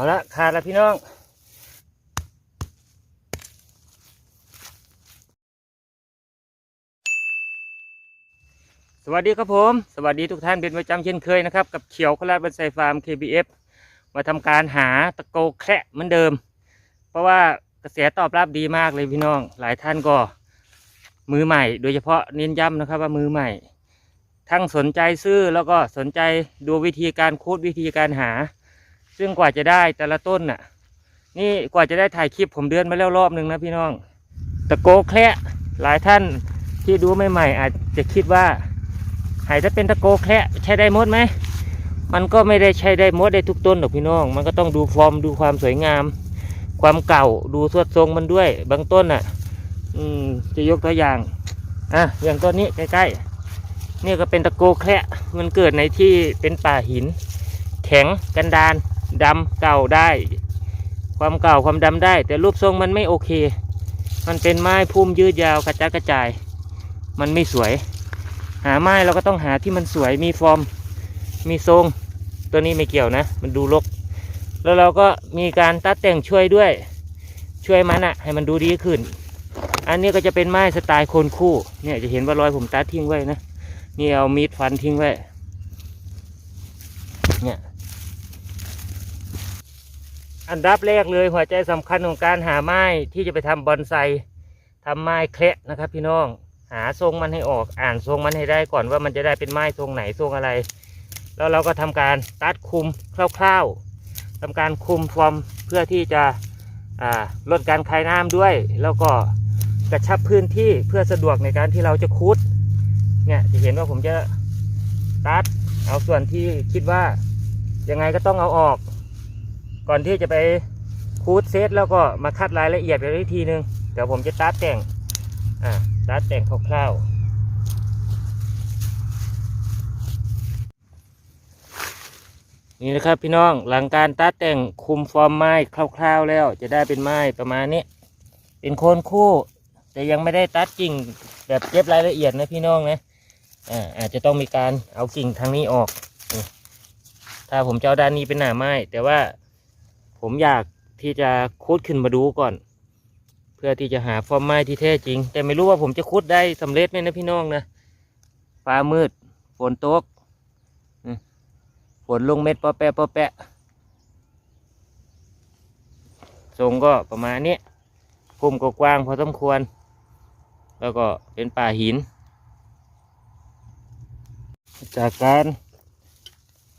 เอาละขาดล้วพี่น้องสวัสดีครับผม สวัสดีทุกท่านเป็นประจำเช่นเคยนะครับ กับเขียวโคราชบันไซฟาร์ม KBF มาทำการหาตะโกแคระเหมือนเดิม เพราะว่ากระแสตอบรับดีมากเลยพี่น้อง หลายท่านก็มือใหม่ โดยเฉพาะเน้นย้ำนะครับว่ามือใหม่ ทั้งสนใจซื้อแล้วก็สนใจดูวิธีการคูดวิธีการหา ซึ่งกว่าจะได้แต่ละต้นน่ะ นี่กว่าจะได้ถ่ายคลิปผมเดือนมาแล้วรอบหนึ่งนะพี่น้อง ตะโกแคระหลายท่านที่ดูใหม่ๆอาจจะคิดว่าหายถ้าเป็นตะโกแคระใช้ได้หมดไหมมันก็ไม่ได้ใช้ได้หมดได้ทุกต้นหรอกพี่น้อง มันก็ต้องดูฟอร์มดูความสวยงาม ความเก่าดูสวดทรงมันด้วย บางต้นอะ อืมจะยกตัวอย่างอะอย่างต้นนี้ใกล้ๆนี่ก็เป็นตะโกแคระมันเกิดในที่เป็นป่าหิน แข็งกันดาน ดำเก่าได้ ความเก่าความดำได้ แต่รูปทรงมันไม่โอเค มันเป็นไม้พุ่มยืดยาวกระจัดกระจาย มันไม่สวย หาไม้เราก็ต้องหาที่มันสวยมีฟอร์ม มีทรง ตัวนี้ไม่เกี่ยวนะ มันดูรก แล้วเราก็มีการตัดแต่งช่วยด้วย ช่วยมันอะให้มันดูดีขึ้น อันนี้ก็จะเป็นไม้สไตล์โคนคู่ เนี่ยจะเห็นว่ารอยผมตัดทิ้งไว้นะ นี่เอามีดฟันทิ้งไว้ เนี่ย อันดับแรกเลยหัวใจสำคัญของการหาไม้ที่จะไปทำบอนไซทำไม้แคระนะครับ พี่น้องหาทรงมันให้ออกอ่านทรงมันให้ได้ก่อนว่ามันจะได้เป็นไม้ทรงไหนทรงอะไร แล้วเราก็ทำการตัดคุมคร่าวๆทำการคุมฟอร์มเพื่อที่จะลดการคายน้ำด้วย แล้วก็กระชับพื้นที่เพื่อสะดวกในการที่เราจะคุดเนี่ยจะเห็นว่าผมจะตัดเอาส่วนที่คิดว่ายังไงก็ต้องเอาออก ก่อนที่จะไปคูดเซตแล้วก็มาคัดรายละเอียดไปอีกทีนึง เดี๋ยวผมจะตัดแต่ง อ่าตัดแต่งคร่าวๆนี่นะครับพี่น้องหลังการตัดแต่งคุมฟอร์มไม้คร่าวๆแล้ว จะได้เป็นไม้ประมาณนี้ เป็นโคนคู่ แต่ยังไม่ได้ตัดกิ่งแบบเย็บรายละเอียดนะพี่น้องนะอ่าอาจจะต้องมีการเอากิ่งทางนี้ออก ถ้าผมจะเอาด้านนี้เป็นหน้าไม้แต่ว่า ผมอยากที่จะคุดขึ้นมาดูก่อน เพื่อที่จะหาฟอร์มไม้ที่แท้จริง แต่ไม่รู้ว่าผมจะคุดได้สำเร็จไหมนะพี่น้องนะฟ้ามืด ฝนตกฝนลงเม็ดปอแปะปอแปะทรงก็ประมาณนี้พุ่มก็กว้างพอสมควร แล้วก็เป็นป่าหิน จากการ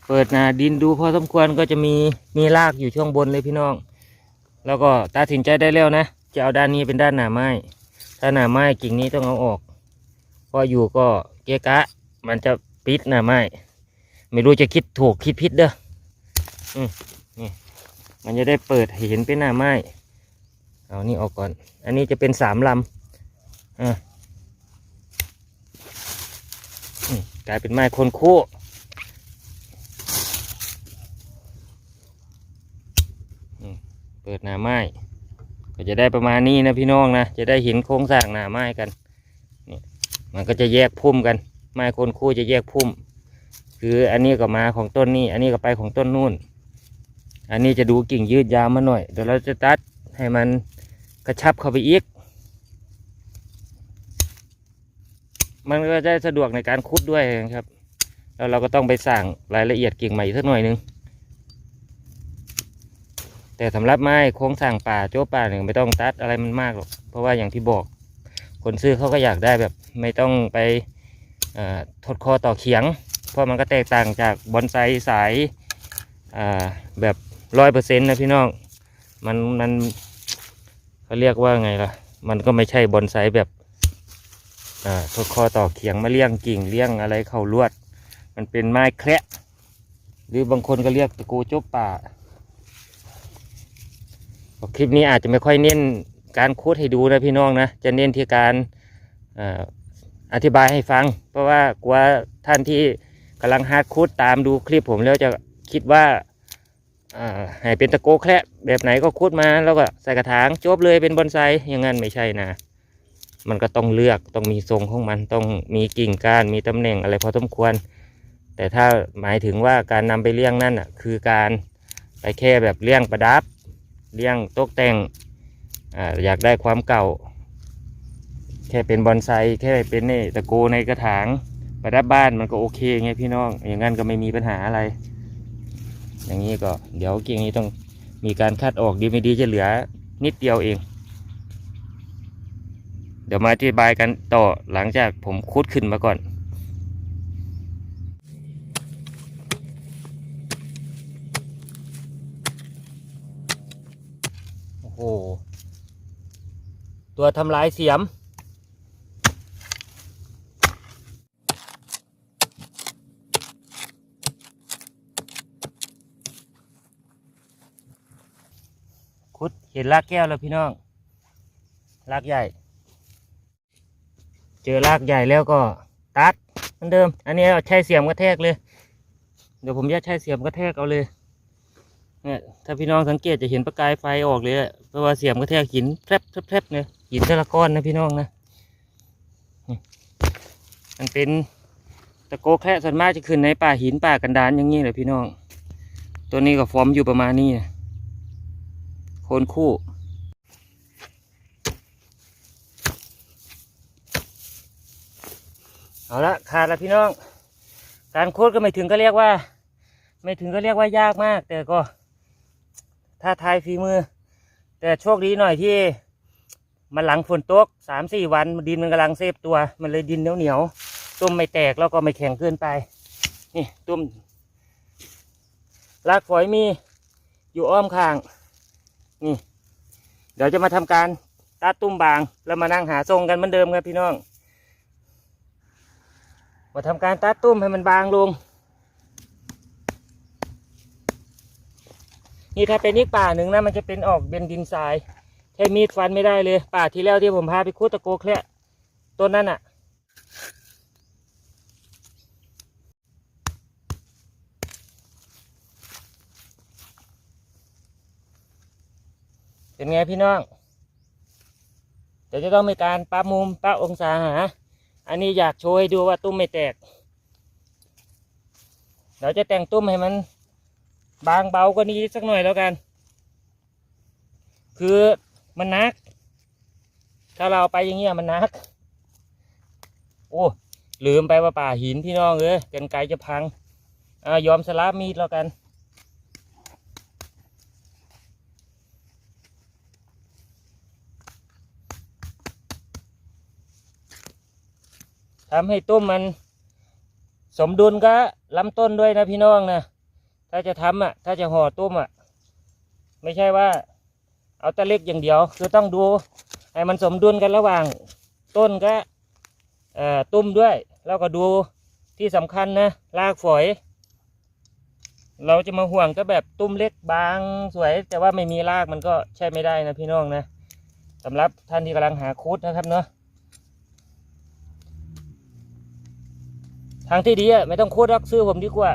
เปิดนาดินดูพอสมควรก็จะมีมีรากอยู่ช่วงบนเลยพี่น้อง แล้วก็ตัดสินใจได้แล้วนะ จะเอาด้านนี้เป็นด้านหนาไม้ถ้าหนาไม้กิ่งนี้ต้องเอาออกเพออยู่ก็เกะกะ มันจะปิดหนาไม้ไม่รู้จะคิดถูกคิดผิดเด้ออืมนี่มันจะได้เปิดเห็นเป็นหน้าไม้เอานี่ออกก่อน อันนี้จะเป็นสามลำอะอืมกลายเป็นไม้คนคู่ อืม เปิดหน้าไม้ก็จะได้ประมาณนี้นะพี่น้องนะจะได้เห็นโครงสร้างหน้าไม้กันนี่มันก็จะแยกพุ่มกัน ไม้คนคู่จะแยกพุ่ม คืออันนี้ก็มาของต้นนี้ อันนี้ก็ไปของต้นนู่น อันนี้จะดูกิ่งยืดยาวมาหน่อยเดี๋ยวเราจะตัดให้มันกระชับเข้าไปอีกมันก็จะสะดวกในการคุดด้วยครับ แล้วเราก็ต้องไปสั่งรายละเอียดกิ่งใหม่อีกสักหน่อยนึง แต่สำหรับไม้โค้งสั่งป่าโจ้ป่าหนึ่งไม่ต้องตัดอะไรมันมากหรอกเพราะว่าอย่างที่บอก คนซื้อเขาก็อยากได้แบบ ไม่ต้องไปเอ่อทดคอต่อเขียง เพราะมันก็แตกต่างจากบอนไซสายแบบร้อยเปอร์เซ็นต์นะพี่น้องมันมันเขาเรียกว่าไงล่ะ มันก็ไม่ใช่บอนไซแบบอ่าทดคอต่อเขียงมาเลี้ยงกิ่งเลี้ยงอะไรเข่าลวด มันเป็นไม้แคระหรือบางคนก็เรียกตะกูจบป่า คลิปนี้อาจจะไม่ค่อยเน้นการคูดให้ดูนะพี่น้องนะ จะเน้นที่การอาอธิบายให้ฟัง เพราะว่ากลัวท่านที่กำลังฮาร์ดคูดตามดูคลิปผมแล้วจะคิดว่าอให้เป็นตะโกแคระแบบไหนก็คูดมาแล้วก็ใส่กระถางจบเลยเป็นบอนไซอย่างนั้นไม่ใช่นะ มันก็ต้องเลือกต้องมีทรงของมันต้องมีกิ่งก้านมีตำแหน่งอะไรพอสมควร แต่ถ้าหมายถึงว่าการนำไปเลี้ยงนั่นอะคือการไปแค่แบบเลี้ยงประดับ เลี้ยงตกแต่งออยากได้ความเก่า แค่เป็นบอนไซแค่เป็นนี่ตะโกในกระถางประดับบ้านมันก็โอเคไงพี่น้อง อย่างนั้นก็ไม่มีปัญหาอะไร อย่างนี้ก็เดี๋ยวกิ่งนี้ต้องมีการคัดออกดีไม่ดีจะเหลือนิดเดียวเอง เดี๋ยวมาอธิบายกันต่อหลังจากผมคุดขึ้นมาก่อน โอ้โห ตัวทำลายเสียม คุดเห็นรากแก้วแล้วพี่น้อง รากใหญ่ เจอรากใหญ่แล้วก็ตัดเหมือนเดิม อันนี้เอาใช้เสียมกระแทกเลย เดี๋ยวผมจะใช้เสียมกระแทกเอาเลย เนี่ยถ้าพี่น้องสังเกตจะเห็นประกายไฟออกเลยอะเพราะว่าเสียมกระแทกหินแพรบแพรบแพรบเนี่ยหินแต่ละก้อนนะพี่น้องนะนี่มันเป็นตะโกแคระส่วนมากจะขึ้นในป่าหินป่ากันดานอย่างนี้เลยพี่น้อง ตัวนี้ก็ฟอร์มอยู่ประมาณนี้นะโคนคู่เอาละขาดแล้วพี่น้อง การโคดก็ไม่ถึงก็เรียกว่า ไม่ถึงก็เรียกว่ายากมาก แต่ก็ ถ้าทายฝีมือ แต่โชคดีหน่อยที่ มันหลังฝนตกสามสี่วันดินมันกำลังเซฟตัว มันเลยดินเหนียวเหนียวๆต้มไม่แตกแล้วก็ไม่แข็งเกินไป นี่ตุ้มรากฝอยมีอยู่อ้อมข้าง นี่ เดี๋ยวจะมาทำการตัดตุ้มบาง แล้วมานั่งหาทรงกันเหมือนเดิมครับพี่น้อง มาทำการตัดตุ้มให้มันบางลง นี่ถ้าเป็นอีกป่าหนึ่งนะมันจะเป็นออกเป็นดินทรายใช้มีดฟันไม่ได้เลย ป่าที่แล้วที่ผมพาไปคุดตะโกแคละต้นนั้นอะ่ะเป็นไงพี่น้องเดี๋ยวจะต้องมีการปรับมุมปรับองศาหา อันนี้อยากโชว์ให้ดูว่าตุ้มไม่แตกเดี๋ยวจะแต่งตุ้มให้มัน บางเบากว่านี้สักหน่อยแล้วกัน คือมันนัก ถ้าเราไปอย่างเงี้ยมันนัก โอ้ลืมไปว่าป่าหินพี่น้องเอ้ยกันไกลจะพังอ่ายอมสละมีดแล้วกันทำให้ต้มมันสมดุลกับลำต้นด้วยนะพี่น้องนะ ถ้าจะทำอะ ถ้าจะห่อต้มอะ ไม่ใช่ว่า เอาแตะเล็กอย่างเดียว คือต้องดูให้มันสมดุลกันระหว่างต้นกับตุ้มด้วย แล้วก็ดูที่สำคัญนะรากฝอย เราจะมาห่วงก็แบบตุ้มเล็กบางสวย แต่ว่าไม่มีรากมันก็ใช่ไม่ได้นะพี่น้องนะสำหรับท่านที่กำลังหาคุดนะครับเนาะทางที่ดีอะไม่ต้องคตรรักซื้อผมดีกว่า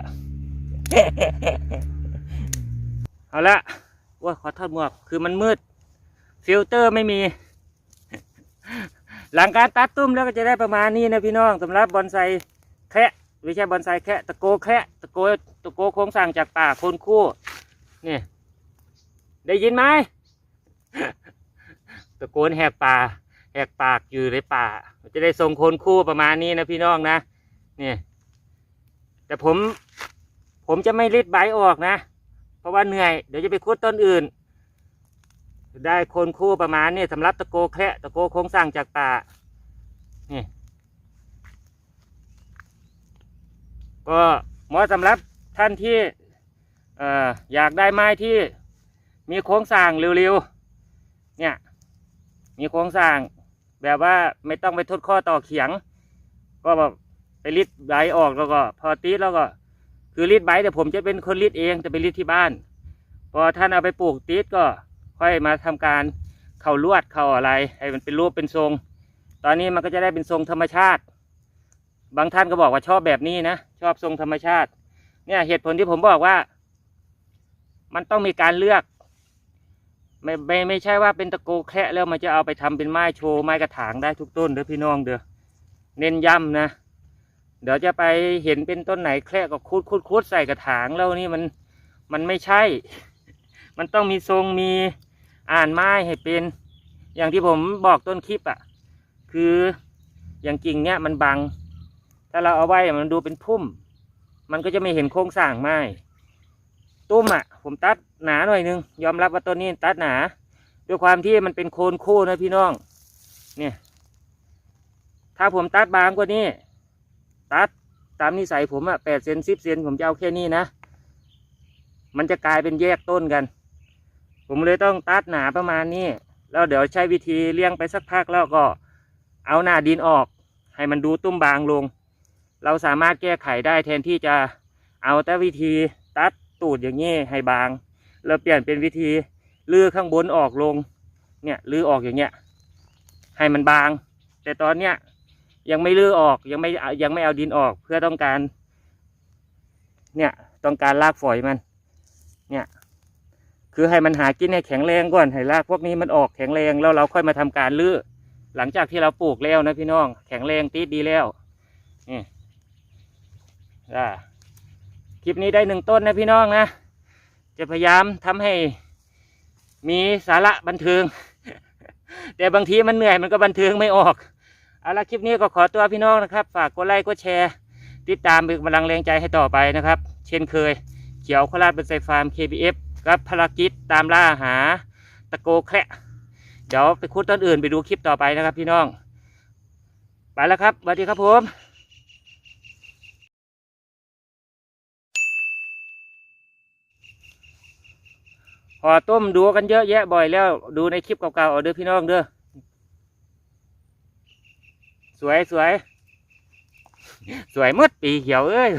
เอาละว่าขอโทษหมวก คือมันมืด ฟิลเตอร์ไม่มี หลังการตัดตุ้มแล้วก็จะได้ประมาณนี้นะพี่น้องสำหรับบอนไซแคะไม่ใช่บอนไซแคะตะโกแคะตะโกตะโกโค้งสั่งจากป่าโคนคู่นี่ได้ยินไหมตะโกนแหกป่าแหกปากอยู่ในป่า จะได้ทรงโคนคู่ประมาณนี้นะพี่น้องนะนี่แต่ผม ผมจะไม่รีดใบออกนะ เพราะว่าเหนื่อย เดี๋ยวจะไปคุดต้นอื่น ได้โคนคู่ประมาณนี้สำหรับตะโกแคระตะโกโค้งสร้างจากป่า นี่ ก็หมาะสำหรับท่านที่เอ่ออยากได้ไม้ที่มีโค้งสร้างเร็วๆ เนี่ย มีโค้งสร้าง แบบว่าไม่ต้องไปทดข้อต่อเขียง ก็แบบไปรีดใบออกแล้วก็ พอตีแล้วก็ คือรีดใบแต่ผมจะเป็นคนรีดเองจะไปรีดที่บ้าน พอท่านเอาไปปลูกตีดก็ค่อยมาทำการเข่าลวดเข่าอะไรให้มันเป็นรูปเป็นทรง ตอนนี้มันก็จะได้เป็นทรงธรรมชาติ บางท่านก็บอกว่าชอบแบบนี้นะชอบทรงธรรมชาติ เนี่ยเหตุผลที่ผมบอกว่า มันต้องมีการเลือก ไม่ไม่ไม่ใช่ว่าเป็นตะโกแคะแล้วมันจะเอาไปทำเป็นไม้โชว์ไม้กระถางได้ทุกต้นเด้อพี่น้องเด้อเน้นย้ำนะ เดี๋ยวจะไปเห็นเป็นต้นไหนแคระก็คุดคุดคุดใส่กระถางแล้วนี่มันมันไม่ใช่ มันต้องมีทรงมีอ่านไม้ให้เป็น อย่างที่ผมบอกต้นคลิปอะ่ะ คืออย่างกิ่งเนี้ยมันบัง ถ้าเราเอาไว้มันดูเป็นพุ่ม มันก็จะไม่เห็นโครงสร้างไม้ตุ้มอะ่ะ ผมตัดหนาหน่อยนึง ยอมรับว่าต้นนี้ตัดหนา ด้วยความที่มันเป็นโคนคู่นะพี่น้อง เนี่ย ถ้าผมตัดบางกว่านี้ ตัดตามนิสัยผมอะแปดเซนสิบเซนผมจะเอาแค่นี้นะ มันจะกลายเป็นแยกต้นกัน ผมเลยต้องตัดหนาประมาณนี้ แล้วเดี๋ยวใช้วิธีเลี้ยงไปสักพักแล้วก็เอาหน้าดินออก ให้มันดูตุ้มบางลง เราสามารถแก้ไขได้แทนที่จะเอาแต่วิธีตัดตูดอย่างนี้ให้บาง แล้วเปลี่ยนเป็นวิธีลื้อข้างบนออกลง เนี่ยลื้อออกอย่างเงี้ยให้มันบาง แต่ตอนเนี้ย ยังไม่ลื้อออกยังไม่ยังไม่เอาดินออก เพื่อต้องการ เนี่ยต้องการรากฝอยมัน เนี่ย คือให้มันหากินให้แข็งแรงก่อนให้รากพวกนี้มันออกแข็งแรงแล้วเราค่อยมาทำการลื้อหลังจากที่เราปลูกแล้วนะพี่น้อง แข็งแรงติดดีแล้วนี่อ่าคลิปนี้ได้หนึ่งต้นนะพี่น้องนะ จะพยายามทำให้มีสาระบันเทิง แต่บางทีมันเหนื่อยมันก็บันเทิงไม่ออก เอาละคลิปนี้ก็ขอตัวพี่น้องนะครับ ฝากกดไลค์กดแชร์ ติดตามเป็นกำลังแรงใจให้ต่อไปนะครับ เช่นเคย เขียวโคราชเป็นไซฟาร์ม KBF กับภารกิจตามล่าหาตะโกแคระเดี๋ยวไปคุดต้นอื่นไปดูคลิปต่อไปนะครับพี่น้อง ไปแล้วครับสวัสดีครับผมพอต้มดูกันเยอะแยะบ่อยแล้ว ดูในคลิปเก่าๆเอาเด้อพี่น้องเด้อ สวยสวยสวยหมดปีเขียวเอ้ย